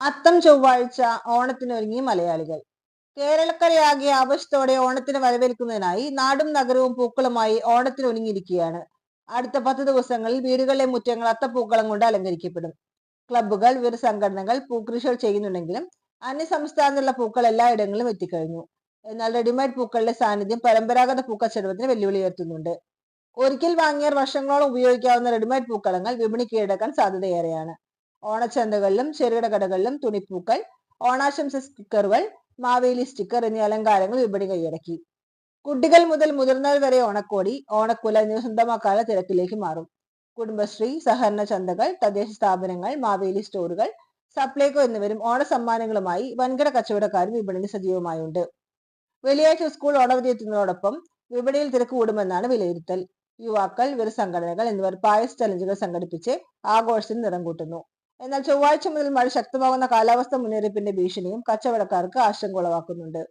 അത്തം ചൊവ്വാഴ്ച ഓണത്തിനൊരുങ്ങി മലയാളികൾ. കേരളക്കരയാകെ ആവശ്യത്തോടെ ഓണത്തിന് വരവേൽക്കുന്നതിനായി നാടും നഗരവും പൂക്കളുമായി ഓണത്തിന് ഒരുങ്ങിയിരിക്കുകയാണ് അടുത്ത പത്ത് ദിവസങ്ങളിൽ വീടുകളിലെ മുറ്റങ്ങൾ അത്തപ്പൂക്കളം കൊണ്ട് അലങ്കരിക്കപ്പെടും. ക്ലബ്ബുകൾ വിവിധ സംഘടനകൾ പൂക്കൃഷികൾ ചെയ്യുന്നുണ്ടെങ്കിലും അന്യ സംസ്ഥാനത്തുള്ള പൂക്കൾ എല്ലായിടങ്ങളിലും എത്തിക്കഴിഞ്ഞു. എന്നാൽ റെഡിമെയ്ഡ് പൂക്കളുടെ സാന്നിധ്യം പരമ്പരാഗത പൂക്കച്ചടവത്തിന് വെല്ലുവിളി ഉയർത്തുന്നുണ്ട്. ഒരിക്കൽ വാങ്ങിയാൽ വർഷങ്ങളോളം ഉപയോഗിക്കാവുന്ന റെഡിമെയ്ഡ് പൂക്കളങ്ങൾ വിപണി കീഴടക്കാൻ സാധ്യതയേറെയാണ്. ഓണച്ചന്തകളിലും ചെറുകിട കടകളിലും തുണിപ്പൂക്കൾ ഓണാശംസ സ്റ്റിക്കറുകൾ മാവേലി സ്റ്റിക്കർ എന്നീ അലങ്കാരങ്ങൾ വിപണി കൈയടക്കി. കുട്ടികൾ മുതൽ മുതിർന്നവർ വരെ ഓണക്കോടി ഓണക്കുല എന്നിവ സ്വന്തമാക്കാനുള്ള തിരക്കിലേക്ക് മാറും. കുടുംബശ്രീ സഹകരണ ചന്തകൾ തദ്ദേശ സ്ഥാപനങ്ങൾ മാവേലി സ്റ്റോറുകൾ സപ്ലൈകോ എന്നിവരും ഓണ സമ്മാനങ്ങളുമായി വൻകിട കച്ചവടക്കാരും വിപണിയിൽ സജീവമായുണ്ട്. വെള്ളിയാഴ്ച സ്കൂൾ ഓണവധി എത്തുന്നതോടൊപ്പം വിപണിയിൽ തിരക്ക് കൂടുമെന്നാണ് വിലയിരുത്തൽ. യുവാക്കൾ വിവര സംഘടനകൾ എന്നിവർ പായസ് ചലഞ്ചുകൾ സംഘടിപ്പിച്ച് ആഘോഷത്തിന് നിറം കൂട്ടുന്നു. എന്നാൽ ചൊവ്വാഴ്ച മുതൽ മഴ ശക്തമാകുന്ന കാലാവസ്ഥ മുന്നറിയിപ്പിന്റെ ഭീഷണിയും കച്ചവടക്കാർക്ക് ആശങ്ക ഉളവാക്കുന്നുണ്ട്